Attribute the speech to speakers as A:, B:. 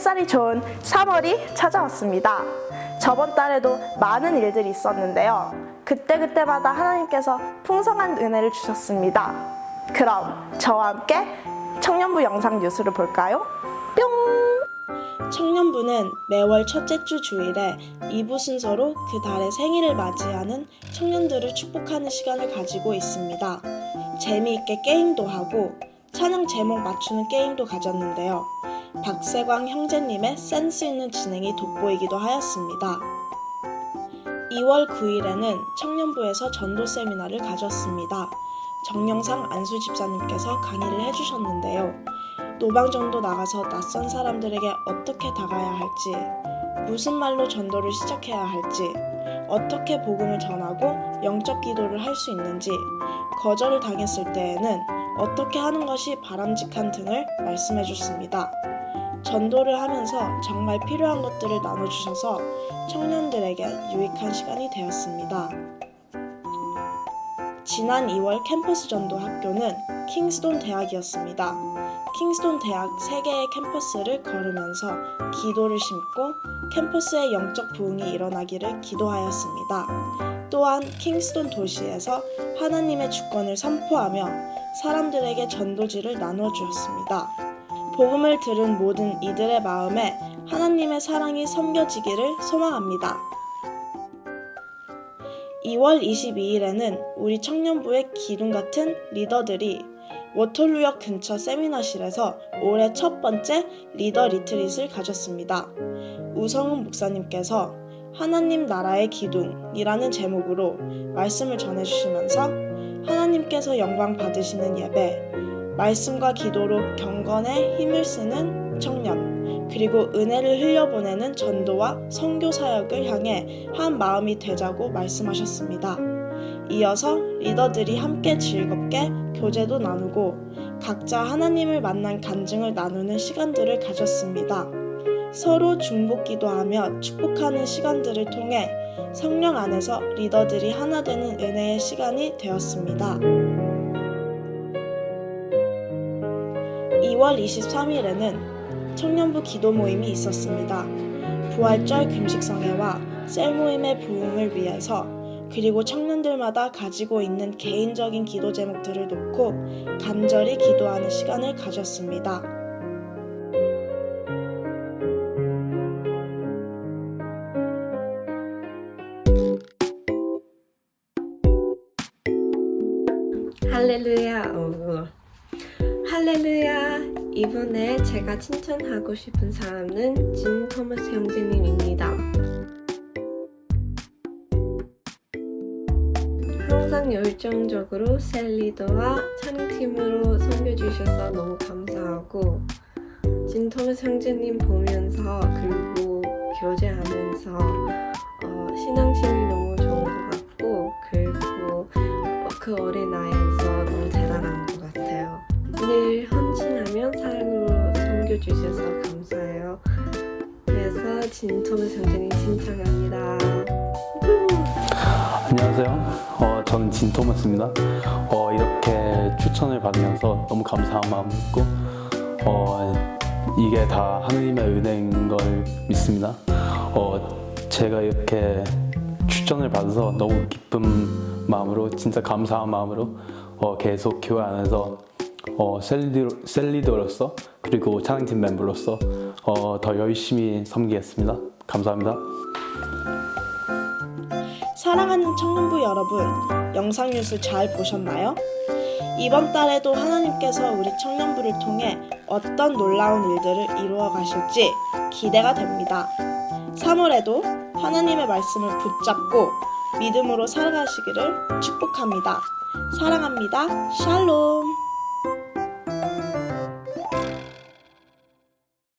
A: 햇살이 좋은 3월이 찾아왔습니다. 저번 달에도 많은 일들이 있었는데요. 그때그때마다 하나님께서 풍성한 은혜를 주셨습니다. 그럼 저와 함께 청년부 영상 뉴스를 볼까요? 뿅! 청년부는 매월 첫째 주 주일에 2부 순서로 그 달의 생일을 맞이하는 청년들을 축복하는 시간을 가지고 있습니다. 재미있게 게임도 하고 찬양 제목 맞추는 게임도 가졌는데요. 박세광 형제님의 센스 있는 진행이 돋보이기도 하였습니다. 2월 9일에는 청년부에서 전도 세미나를 가졌습니다. 정영상 안수 집사님께서 강의를 해주셨는데요. 노방전도 나가서 낯선 사람들에게 어떻게 다가야 할지, 무슨 말로 전도를 시작해야 할지, 어떻게 복음을 전하고 영적 기도를 할 수 있는지, 거절을 당했을 때에는 어떻게 하는 것이 바람직한 등을 말씀해 줬습니다. 전도를 하면서 정말 필요한 것들을 나눠주셔서 청년들에게 유익한 시간이 되었습니다. 지난 2월 캠퍼스 전도 학교는 킹스돈 대학이었습니다. 킹스돈 대학 3개의 캠퍼스를 걸으면서 기도를 심고 캠퍼스의 영적 부흥이 일어나기를 기도하였습니다. 또한 킹스돈 도시에서 하나님의 주권을 선포하며 사람들에게 전도지를 나누어 주었습니다. 복음을 들은 모든 이들의 마음에 하나님의 사랑이 섬겨지기를 소망합니다. 2월 22일에는 우리 청년부의 기둥 같은 리더들이 워털루역 근처 세미나실에서 올해 첫 번째 리더 리트릿을 가졌습니다. 우성훈 목사님께서 하나님 나라의 기둥이라는 제목으로 말씀을 전해주시면서 하나님께서 영광 받으시는 예배, 말씀과 기도로 경건에 힘을 쓰는 청년, 그리고 은혜를 흘려보내는 전도와 선교 사역을 향해 한 마음이 되자고 말씀하셨습니다. 이어서 리더들이 함께 즐겁게 교제도 나누고 각자 하나님을 만난 간증을 나누는 시간들을 가졌습니다. 서로 중복 기도하며 축복하는 시간들을 통해 성령 안에서 리더들이 하나 되는 은혜의 시간이 되었습니다. 2월 23일에는 청년부 기도 모임이 있었습니다. 부활절 금식성회와 셀 모임의 부흥을 위해서 그리고 청년들마다 가지고 있는 개인적인 기도 제목들을 놓고 간절히 기도하는 시간을 가졌습니다.
B: 할렐루야. 어. 할렐루야. 이번에 제가 칭찬하고 싶은 사람은 진 토마스 형제님입니다. 항상 열정적으로 셀리더와 찬양팀으로 섬겨주셔서 너무 감사하고 진 토마스 형제님 보면서 그리고 교제하면서 어, 신앙심이 너무 좋은 것 같고 그리고 어, 그 어린 나이에서 너무 대단한 것 같아요. 늘 헌신하면 사랑으로 섬겨주셔서 감사해요. 그래서 진토마 선생님 신청합니다.
C: 안녕하세요. 어, 저는 진 토마스입니다. 어, 이렇게 추천을 받으면서 너무 감사한 마음이 있고, 어, 이게 다 하느님의 은혜인 걸 믿습니다. 어, 제가 이렇게 추천을 받아서 너무 기쁜 마음으로, 진짜 감사한 마음으로 어, 계속 교회 안에서 어, 셀리더, 셀리더로서 그리고 찬양팀 멤버로서 어, 더 열심히 섬기겠습니다. 감사합니다.
A: 사랑하는 청년부 여러분, 영상 뉴스 잘 보셨나요? 이번 달에도 하나님께서 우리 청년부를 통해 어떤 놀라운 일들을 이루어 가실지 기대가 됩니다. 3월에도 하나님의 말씀을 붙잡고 믿음으로 살아가시기를 축복합니다. 사랑합니다. 샬롬.